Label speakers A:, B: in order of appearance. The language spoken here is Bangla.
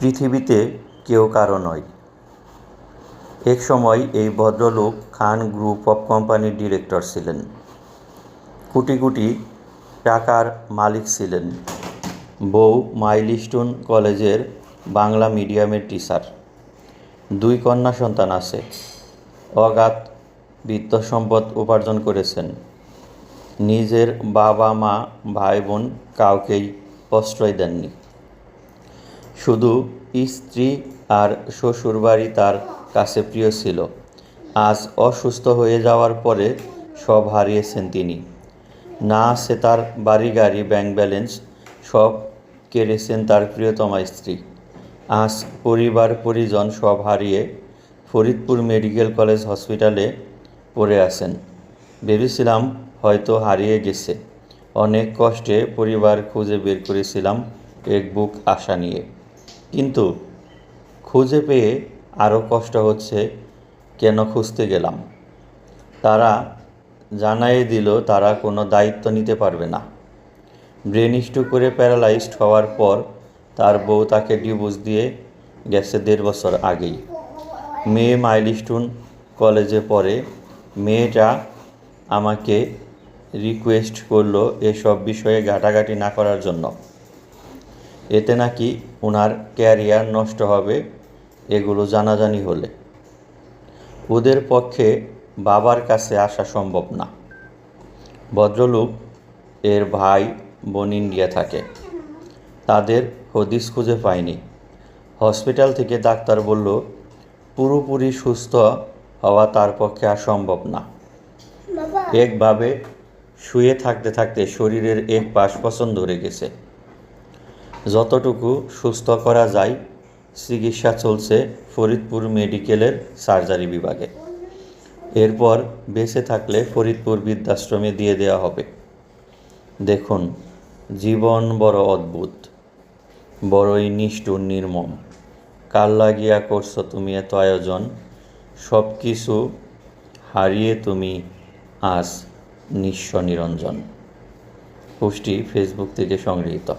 A: পৃথিবীতে কেউ কারও নয়। এক সময় এই ভদ্রলোক খান গ্রুপ অফ কোম্পানির ডিরেক্টর ছিলেন। কোটি কোটি টাকার মালিক ছিলেন। বউ মাইলস্টোন কলেজের বাংলা মিডিয়ামের টিচার। দুই কন্যা সন্তান আছে। অগাধ বিত্ত সম্পদ উপার্জন করেছেন। নিজের বাবা মা ভাই বোন কাউকেই প্রশ্রয় দেননি। শুধু স্ত্রী আর শ্বশুরবাড়ি তার কাছে প্রিয় ছিল। আজ অসুস্থ হয়ে যাওয়ার পরে সব হারিয়েছেন তিনি। না আছে তার বাড়ি গাড়ি ব্যাংক ব্যালেন্স সব কেড়েছেন তার প্রিয়তমা স্ত্রী। আজ পরিবার, পরিজন সব হারিয়ে ফরিদপুর মেডিকেল কলেজ হসপিটালে পড়ে আছেন। ভেবেছিলাম হয়তো হারিয়ে গেছে। অনেক কষ্টে পরিবার খুঁজে বের করেছিলাম এক বুক আশা নিয়ে। কিন্তু খুঁজে পেয়ে আরও কষ্ট হচ্ছে কেন খুঁজতে গেলাম। তারা জানাই দিল, তারা কোনো দায়িত্ব নিতে পারবে না। ব্রেন স্ট্রোক করে প্যারালাইজড হওয়ার পর তার বউ তাকে ডিভোর্স দিয়ে গেছে দেড় বছর আগেই। মেয়ে মাইলস্টোন কলেজে পড়ে। মেয়েটা আমাকে রিকোয়েস্ট করল এসব বিষয়ে ঘাটাঘাটি না করার জন্য। এতে নাকি ওনার ক্যারিয়ার নষ্ট হবে এগুলো জানাজানি হলে। ওদের পক্ষে বাবার কাছে আসা সম্ভব না। ভদ্রলোক এর ভাই বোন ইন্ডিয়া থাকে। তাদের হদিস খুঁজে পায়নি। হসপিটাল থেকে ডাক্তার বলল পুরোপুরি সুস্থ হওয়া তার পক্ষে আর সম্ভব না। একভাবে শুয়ে থাকতে থাকতে শরীরের এক পাশ পছন্দ ধরে গেছে। যতটুকু সুস্থ করা যায়, চিকিৎসা চলছে ফরিদপুর মেডিকেলের সার্জারি বিভাগে। এরপর বেঁচে থাকলে ফরিদপুর বৃদ্ধাশ্রমে দিয়ে দেওয়া হবে। দেখুন, জীবন বড় অদ্ভুত, বড়ই নিষ্ঠুর নির্মম। কাল লাগিয়া করছ তুমি এত আয়োজন সব কিছু হারিয়ে তুমি আজ নিঃস্ব নিরঞ্জন। পোস্টটি ফেসবুক থেকে সংগৃহীত।